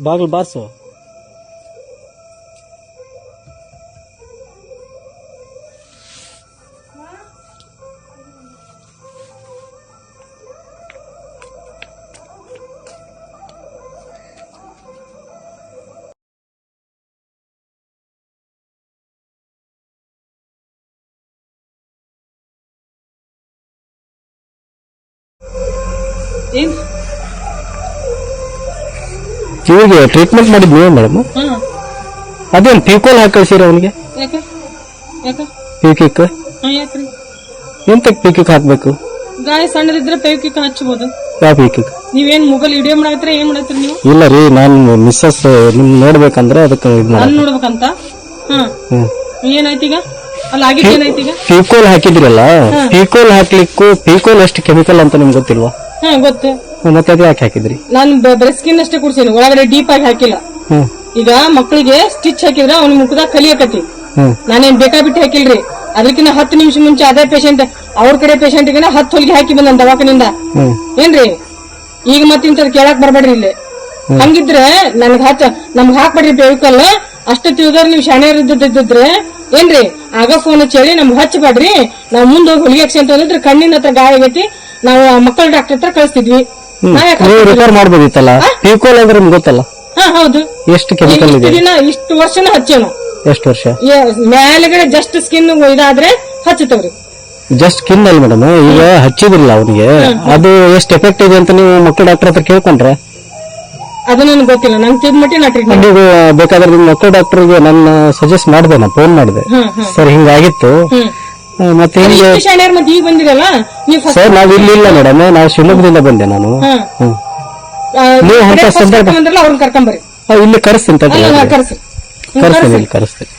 ಬಾಗಿಲು ಬಾರ್ಸು ಏನ್ ಕಿವಿಗೆ ಟ್ರೀಟ್ಮೆಂಟ್ ಮಾಡಿದ್ ನೀವೇ ಮೇಡಮ್ ಅದೇನು ಪೀಕೋಲ್ ಹಾಕಿ ಕಳ್ಸಿರ ಅವನಿಗೆ? ಯಾಕೆ? ಯಾಕ? ಪೀಕಿಕ್ ಹಾಕ್ಬೇಕು? ಗಾಯ ಸಣ್ಣದಿದ್ರೆ ಪೈಕಿಕ್ ಹಚ್ಚಬಹುದು ಯಾವ ಪೀಕಿಕ್ ನೀವೇನ್ ಮೊಬೈಲ್ ವಿಡಿಯೋ ಮಾಡತ್ರ ಏನ್ ಮಾಡತ್ರಿ ನೀವು? ಇಲ್ಲ ರೀ ನಾನು ಮಿಸ್ಸಸ್ ನಿಮ್ ನೋಡ್ಬೇಕಂದ್ರೆ ಅದಕ್ಕೆ ಇದು ನೋಡ್ಬೇಕಂತ? ಹ್ಮ್. ಏನಾಯ್ತು ಪೀಕೋಲ್ ಹಾಕಿದ್ರಲ್ಲ? ಪೀಕೋಲ್ ಹಾಕ್ಲಿಕ್ಕೂ ಪೀಕೋಲ್ ಎಷ್ಟು ಕೆಮಿಕಲ್ ಅಂತ ನಿಮ್ಗೆ ಗೊತ್ತಿಲ್ವಾ? ಹಾ ಗೊತ್ತು. ಮತ್ತೆ ಅದು ಯಾಕೆ ಹಾಕಿದ್ರಿ? ನಾನು ಬರೀ ಸ್ಕಿನ್ ಅಷ್ಟೇ ಕುಡ್ಸೀನಿ ಒಳಗಡೆ ಡೀಪ್ ಆಗಿ ಹಾಕಿಲ್ಲ. ಈಗ ಮಕ್ಕಳಿಗೆ ಸ್ಟಿಚ್ ಹಾಕಿದ್ರ ಅವ್ನ ಮುಖದಾಗ ಕಲಿಯಕತಿ ನಾನೇನ್ ನಾನೇನ್ ಬೇಕಾಬಿಟ್ಟು ಹಾಕಿಲ್ರಿ? ಅದಕ್ಕಿಂತ ಹತ್ತು ನಿಮಿಷ ಮುಂಚೆ ಅದೇ ಪೇಷಂಟ್ ಅವ್ರ ಕಡೆ ಪೇಷಂಟ್ ಹತ್ತು ಹೊಲಿಗೆ ಹಾಕಿ ಬಂದ ದವಾಖಾನಿಂದ. ಏನ್ರಿ? ಈಗ ಮತ್ತೆ ಇಂಥದ್ ಕೇಳಕ್ ಬರ್ಬೇಡ್ರಿ ಇಲ್ಲಿ. ಹಂಗಿದ್ರೆ ನನ್ಗ್ ಹಚ್ಚ ನಮ್ಗ್ ಹಾಕ್ಬೇಡ್ರಿ ಬೇವಿಕಲ್ ಅಷ್ಟು ತಿಳಿದವ್ರು ನೀವು ಶಾಣೆ ಇದ್ದಿದ್ರೆ ಏನ್ರಿ? ಆಗ ಫೋನ್ ಹಚ್ಚಿ ನಮ್ಗೆ ಹಚ್ಚಬೇಡ್ರಿ. ನಾವ್ ಮುಂದೆ ಹೋಗಿ ಹೊಲಿಗೆ ಅಂತ ಅಂತ ಕಣ್ಣಿನ ಹತ್ರ ಗಾಯ ಆಗೈತಿ. ನಾವು ಮಕ್ಕಳ ಡಾಕ್ಟರ್ ಹತ್ರ ಕಳಿಸ್ತಿದ್ವಿ? ರಿಪೇರ್ ಮಾಡ್ಬೋದಿತ್ತಲ್ಲ? ಪೀಕೋಲ್ ಅಂದ್ರೆ ನಿಮ್ಗೆ ಗೊತ್ತಲ್ಲ? ಹಾ ಹೌದು. ಎಷ್ಟು ಕೆಮಿಕಲ್ ಇದೆ? ದಿನ ಇಷ್ಟು ವರ್ಷನ ಹಚ್ಚೇನು. ಎಷ್ಟು ವರ್ಷ? ಮೇಲೆಗಡೆ ಜಸ್ಟ್ ಸ್ಕಿನ್ ಇದಾದ್ರೆ ಹಚ್ಚುತ್ತವ್ರಿ. ಜಸ್ಟ್ ಸ್ಕಿನ್ ಅಲ್ಲಿ ಮೇಡಮ್ ಈಗ ಹಚ್ಚಿದಿಲ್ಲ ಅವನಿಗೆ. ಅದು ಎಷ್ಟು ಎಫೆಕ್ಟ್ ಇದೆ ಅಂತ ನೀವು ಮಕ್ಕಳ ಡಾಕ್ಟರ್ ಹತ್ರ ಕೇಳ್ಕೊಂಡ್ರೆ? ಅದು ನನಗೆ ಗೊತ್ತಿಲ್ಲ. ನಂಗೆ ತಿದ್ ಮಟ್ಟಿ ನಾ ಟ್ರೀಟ್ಮೆಂಟ್ ನೀವು ಬೇಕಾದ್ರೆ ನಿಮ್ಮ ಮಕ್ಕಳ ಡಾಕ್ಟರ್ಗೆ ನಾನು ಸಜೆಸ್ಟ್ ಮಾಡಿದೆ ನಾ ಫೋನ್ ಮಾಡಿದೆ. ಸರ್ ಹಿಂಗಾಗಿತ್ತು. ಮತ್ತೆ ಹಿಂಗೆ ಇಷ್ಟು ಶಾಣ್ಯಾರ್ ಮತ್ತೆ ಈಗ ಬಂದಿರಲ್ಲ? ನೀವು ಫಸ್ಟ್ ಸರ್ ನಾವು ಇಲ್ಲಿ ಇಲ್ಲ ಮೇಡಮ್ ನಾವು ಶಿವಮೊಗ್ಗದಿಂದ ಬಂದೆ ನಾನು. ಹ್ಮ್. ನೀವು ಸಂದರ್ಭ ಅವ್ರನ್ನ ಆ, ಇಲ್ಲಿ ಕರೆಸ್ತೀನಿ ತಗೊಳ್ಳಿ. ಅಲ್ಲ ಕರ್ಸಿ ಕರೆಸ್ತೀನಿ ಇಲ್ಲಿ ಕರೆಸ್ತೀನಿ.